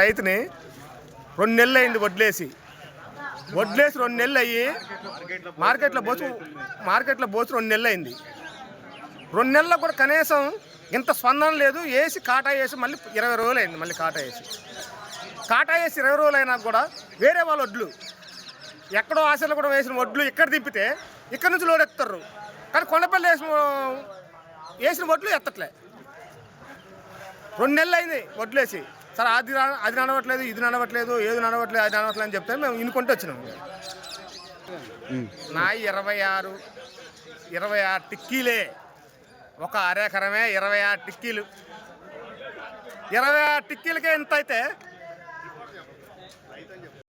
రైతుని రెండు నెలలు అయింది వడ్లేసి. వడ్లేసి రెండు నెలలు అయ్యి మార్కెట్లో బోసు మార్కెట్లో బోసు రెండు నెలలు అయింది. రెండు నెలల్లో కూడా కనీసం ఇంత స్పందన లేదు. వేసి కాటా వేసి మళ్ళీ ఇరవై రోజులు అయింది మళ్ళీ కాటా వేసి. కాటా వేసి ఇరవై రోజులు అయినా కూడా వేరే వాళ్ళ వడ్లు ఎక్కడో ఆశలు కూడా వేసిన వడ్లు ఇక్కడ దింపితే ఇక్కడ నుంచి లోడ్ ఎత్తారు కానీ కొండపల్లి వేసిన వేసిన వడ్లు ఎత్తట్లే. రెండు నెలలు అయింది వడ్లేసి. సరే అది అది నడవట్లేదు ఇది నడవట్లేదు ఏది నడవట్లేదు అది నడవట్లేదు అని చెప్తే మేము ఇనుకుంటూ వచ్చినాం. నా ఇరవై ఆరు ఇరవై ఆరు టిక్కీలే. ఒక అరేకరమే ఇరవై ఆరు టిక్కీలు. ఇరవై ఆరు టిక్కీలకే ఎంత అయితే?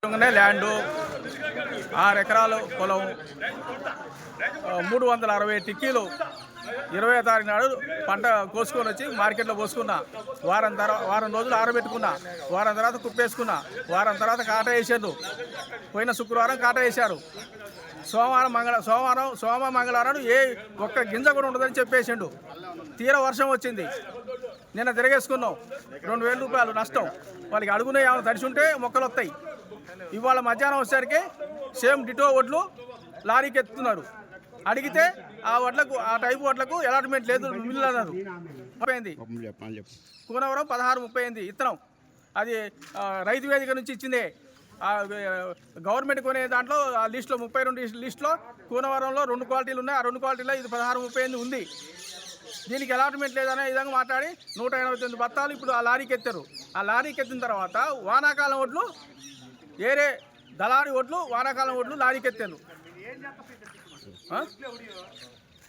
ల్యాండ్ ఆరు ఎకరాలు పొలం మూడు వందల అరవై టిక్కీలు ఇరవై తారీఖు నాడు పంట కోసుకొని వచ్చి మార్కెట్లో కోసుకున్నా వారం తర్వాత వారం రోజులు ఆరబెట్టుకున్నా. వారం తర్వాత కుప్పేసుకున్నా. వారం తర్వాత కాట వేసారు పోయిన శుక్రవారం కాట వేశారు. సోమవారం మంగళ సోమవారం సోమ మంగళవారం ఏ ఒక్క గింజ కూడా ఉండదని చెప్పేసిండు. తీర వర్షం వచ్చింది. నిన్న తిరగేసుకున్నాం. రెండు వేల రూపాయలు నష్టం. వాళ్ళకి అడుగునే ఏమైనా తడిచుంటే మొక్కలు వస్తాయి. ఇవాళ మధ్యాహ్నం వచ్చేసరికి సేమ్ డిటో వడ్లు లారీకి ఎత్తుతున్నారు. అడిగితే ఆ వడ్లకు ఆ టైపు వడ్లకు అలాట్మెంట్ లేదు మిల్లు అన్నారు చెప్పు కూనవరం పదహారు ముప్పై ఎనిమిది ఇత్తనం. అది రైతు వేదిక నుంచి ఇచ్చిందే. గవర్నమెంట్ కొనే దాంట్లో ఆ లిస్టులో ముప్పై రెండు లిస్టులో కూనవరంలో రెండు క్వాలిటీలు ఉన్నాయి. ఆ రెండు క్వాలిటీలో ఇది పదహారు ముప్పై ఎనిమిది ఉంది. దీనికి అలాట్మెంట్ లేదనే విధంగా మాట్లాడి నూట ఎనభై తొమ్మిది బత్తాలు ఇప్పుడు ఆ లారీకి ఎత్తారు. ఆ లారీకి ఎత్తిన తర్వాత వానాకాలం ఒడ్లు వేరే దళారి ఓట్లు వానాకాలం ఒడ్లు లారీకెత్తాను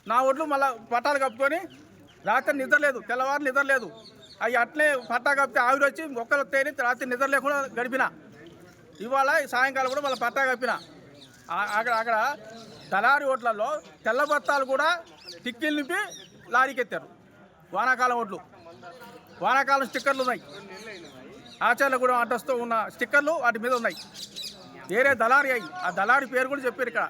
నా ఓట్లు మళ్ళీ పట్టాలు కప్పుకొని రాత్రి నిద్రలేదు తెల్లవారు నిద్రలేదు అవి అట్లే పట్టా కప్పితే ఆవిరి వచ్చి మొక్కలు వస్తాయని రాత్రి నిద్ర లేకుండా గడిపిన. ఇవాళ సాయంకాలం కూడా మళ్ళీ పట్టా కప్పిన. అక్కడ అక్కడ దళారి ఓట్లలో తెల్ల బత్తాలు కూడా టిక్కీలు నింపి లారీకెత్తారు. వానాకాలం ఓట్లు. వానాకాలం స్టిక్కర్లు ఉన్నాయి. ఆచార్యగూడెం అడ్రస్తో ఉన్న స్టిక్కర్లు వాటి మీద ఉన్నాయి. వేరే దళారి అయ్యి ఆ దళారి పేరు కూడా చెప్పారు ఇక్కడ.